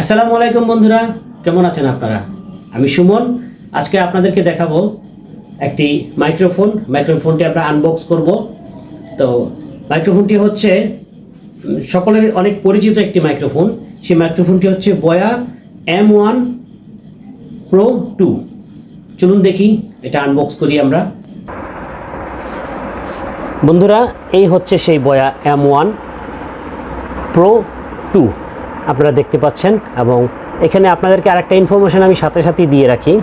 আসসালামু আলাইকুম বন্ধুরা, কেমন আছেন আপনারা? আমি সুমন, আজকে আপনাদেরকে দেখাবো একটি মাইক্রোফোন। মাইক্রোফোনটি আমরা আনবক্স করব। তো মাইক্রোফোনটি হচ্ছে সকলের অনেক পরিচিত একটি মাইক্রোফোন। সেই মাইক্রোফোনটি হচ্ছে Boya M one pro two চলুন দেখি, এটা আনবক্স করি আমরা। বন্ধুরা, এই হচ্ছে সেই বয়া এম ওয়ান প্রো টু আপনারা দেখতে পাচ্ছেন এবং এখানে আপনাদেরকে আরেকটা ইনফরমেশন আমি সাথে সাথেই দিয়ে রাখি।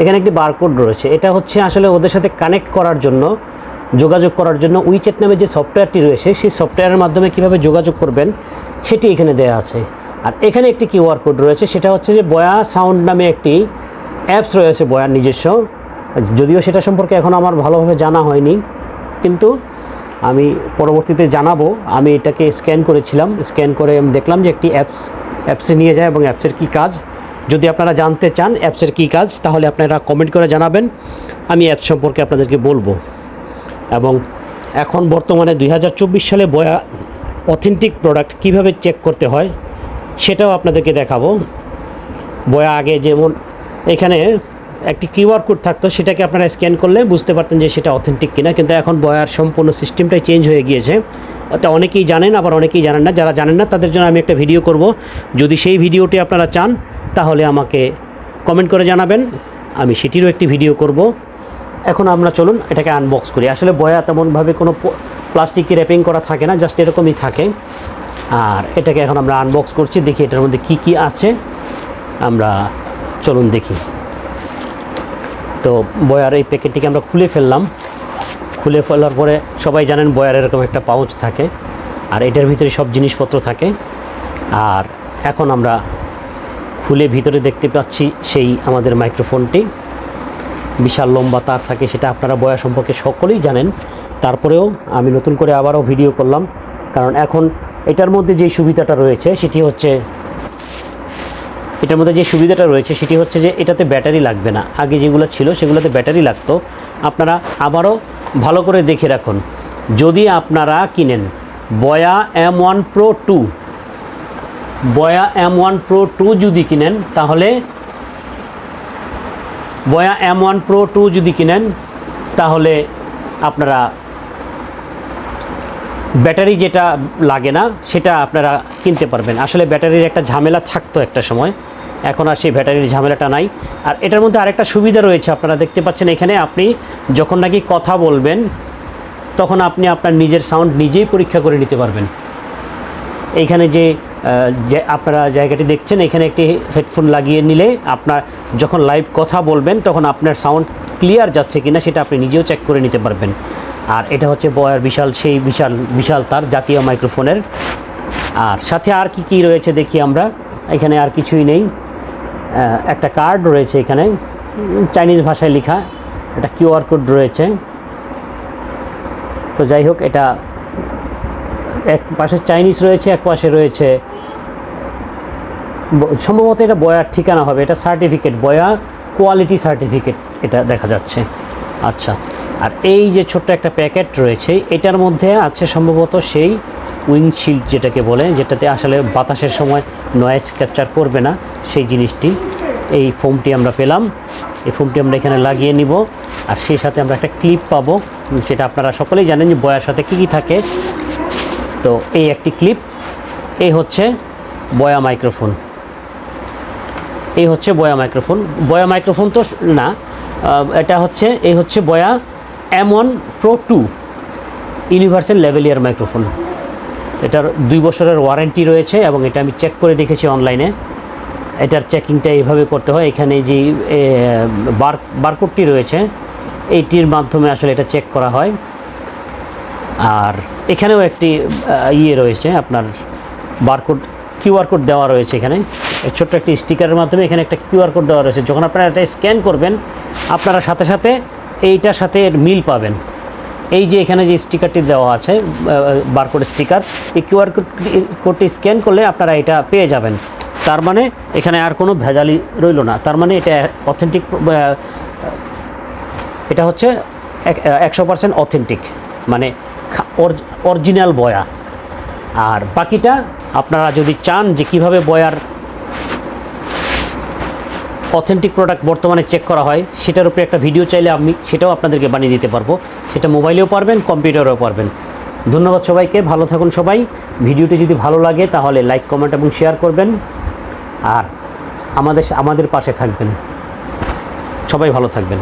এখানে একটি বারকোড রয়েছে। এটা হচ্ছে আসলে ওদের সাথে কানেক্ট করার জন্য, যোগাযোগ করার জন্য উইচ্যাট নামে যে সফটওয়্যারটি রয়েছে, সেই সফটওয়্যারের মাধ্যমে কীভাবে যোগাযোগ করবেন সেটি এখানে দেওয়া আছে। আর এখানে একটি কিউআর কোড রয়েছে, সেটা হচ্ছে যে বয়া সাউন্ড নামে একটি অ্যাপস রয়েছে বয়ার নিজস্ব। যদিও সেটা সম্পর্কে এখন আমার ভালোভাবে জানা হয়নি, কিন্তু আমি পরবর্তীতে জানাব। আমি এটাকে স্ক্যান করেছিলাম। স্ক্যান করে আমি দেখলাম যে একটি অ্যাপস অ্যাপসে নিয়ে যায় এবং অ্যাপসের কী কাজ। যদি আপনারা জানতে চান অ্যাপসের কী কাজ, তাহলে আপনারা কমেন্ট করে জানাবেন। আমি অ্যাপস সম্পর্কে আপনাদেরকে বলব। এবং এখন বর্তমানে দুই হাজার চব্বিশ সালে বয়া অথেন্টিক প্রোডাক্ট কীভাবে চেক করতে হয়, সেটাও আপনাদেরকে দেখাবো। বয়া আগে যেমন এখানে একটি কিউআর কোড থাকতো, সেটাকে আপনারা স্ক্যান করলে বুঝতে পারতেন যে সেটা অথেন্টিক কিনা। কিন্তু এখন বয়ার সম্পূর্ণ সিস্টেমটাই চেঞ্জ হয়ে গিয়েছে। ওটা অনেকেই জানেন, আবার অনেকেই জানেন না। যারা জানেন না, তাদের জন্য আমি একটা ভিডিও করব। যদি সেই ভিডিওটি আপনারা চান, তাহলে আমাকে কমেন্ট করে জানাবেন। আমি সেটিরও একটি ভিডিও করব। এখন আমরা চলুন, এটাকে আনবক্স করি। আসলে বয়া তেমনভাবে কোনো প্লাস্টিক র্যাপিং করা থাকে না জাস্ট এরকমই থাকে। আর এটাকে এখন আমরা আনবক্স করছি, দেখি এটার মধ্যে কি কি আছে। আমরা চলুন দেখি। তো বয়ার এই প্যাকেটটিকে আমরা খুলে ফেললাম। খুলে ফেলার পরে সবাই জানেন বয়ার এরকম একটা পাউচ থাকে আর এটার ভিতরে সব জিনিসপত্র থাকে। আর এখন আমরা খুলে ভিতরে দেখতে পাচ্ছি সেই আমাদের মাইক্রোফোনটি। বিশাল লম্বা তার থাকে, সেটা আপনারা বয়া সম্পর্কে সকলেই জানেন। তারপরেও আমি নতুন করে আবারও ভিডিও করলাম, কারণ এখন এটার মধ্যে যে সুবিধাটা রয়েছে, সেটি হচ্ছে এটার মধ্যে যে সুবিধাটা রয়েছে সেটি হচ্ছে যে এটাতে ব্যাটারি লাগবে না। আগে যেগুলো ছিল সেগুলোতে ব্যাটারি লাগতো। আপনারা আবারও ভালো করে দেখে রাখুন। যদি আপনারা কিনেন Boya M one pro two, Boya M one pro two যদি কিনেন, তাহলে বয়া এম ওয়ান প্রো টু যদি কিনেন, তাহলে আপনারা ব্যাটারি যেটা লাগে না, সেটা আপনারা কিনতে পারবেন। আসলে ব্যাটারির একটা ঝামেলা থাকতো একটা সময়, এখন আর সেই ব্যাটারির ঝামেলাটা নাই। আর এটার মধ্যে আরেকটা সুবিধা রয়েছে, আপনারা দেখতে পাচ্ছেন এখানে আপনি যখন নাকি কথা বলবেন, তখন আপনি আপনার নিজের সাউন্ড নিজেই পরীক্ষা করে নিতে পারবেন। এইখানে যে আপনারা জায়গাটি দেখছেন, এখানে একটি হেডফোন লাগিয়ে নিলে আপনার যখন লাইভ কথা বলবেন, তখন আপনার সাউন্ড ক্লিয়ার যাচ্ছে কিনা, সেটা আপনি নিজেও চেক করে নিতে পারবেন। আর এটা হচ্ছে বয়ার বিশাল, সেই বিশাল বিশাল তার জাতীয় মাইক্রোফোনের। আর সাথে আর কি কি রয়েছে দেখি আমরা। এখানে আর কিছুই নেই। একটা কার্ড রয়েছে এখানে। চাইনিজ ভাষায় লেখা। একটা কিউআর কোড রয়েছে। তো যাই হোক, এটা এক পাশে চাইনিজ রয়েছে, এক পাশে রয়েছে। সম্ভবত এটা বয়ার ঠিকানা হবে। এটা সার্টিফিকেট, বয়া কোয়ালিটি সার্টিফিকেট, এটা দেখা যাচ্ছে। আচ্ছা। আর এই যে ছোট্ট একটা প্যাকেট রয়েছে, এটার মধ্যে আছে সম্ভবত সেই উইন্ডশিল্ড যেটাকে বলে, যেটাতে আসলে বাতাসের সময় নয়েজ ক্যাপচার করবে না, সেই জিনিসটি। এই ফোমটি আমরা পেলাম। এই ফোমটি আমরা এখানে লাগিয়ে নিব। আর সেই সাথে আমরা একটা ক্লিপ পাবো সেটা আপনারা সকলেই জানেন যে বয়ার সাথে কী কী থাকে। তো এই একটি ক্লিপ, এই হচ্ছে বয়া মাইক্রোফোন। এই হচ্ছে বয়া মাইক্রোফোন। বয়া মাইক্রোফোন তো না এটা হচ্ছে, এই হচ্ছে Boya M one pro two universal lavalier microphone এটার দুই বছরের ওয়ারেন্টি রয়েছে এবং এটা আমি চেক করে দেখেছি অনলাইনে এটার চেকিংটা এইভাবে করতে হয়। এখানে যে বার বারকোডটি রয়েছে, এইটির মাধ্যমে আসলে এটা চেক করা হয়। আর এখানেও একটি ইয়ে রয়েছে আপনার বারকোড কিউআর কোড দেওয়া রয়েছে এখানে। ছোট্ট একটি স্টিকারের মাধ্যমে এখানে একটা কিউআর কোড দেওয়া রয়েছে। যখন আপনারা এটা স্ক্যান করবেন, আপনারা সাথে সাথে এইটার সাথে এর মিল পাবেন। এই যে এখানে যে স্টিকারটি দেওয়া আছে বারকোড স্টিকার এই কিউআর কোডটি স্ক্যান করলে আপনারা এটা পেয়ে যাবেন। তার মানে এখানে আর কোনো ভেজালি রইল না। তার মানে এটা অথেন্টিক এটা হচ্ছে একশো পার্সেন্ট অথেন্টিক মানে অরিজিনাল বয়া আর বাকিটা আপনারা যদি চান যে কীভাবে বয়ার অথেন্টিক প্রোডাক্ট বর্তমানে চেক করা হয়, সেটার উপরে একটা ভিডিও চাইলে আমি সেটাও আপনাদেরকে বানিয়ে দিতে পারব। সেটা মোবাইলেও পারবেন, কম্পিউটারেও পারবেন। ধন্যবাদ সবাইকে, ভালো থাকুন সবাই। ভিডিওটি যদি ভালো লাগে, তাহলে লাইক কমেন্ট এবং শেয়ার করবেন। আর আমাদের আমাদের পাশে থাকবেন। সবাই ভালো থাকবেন।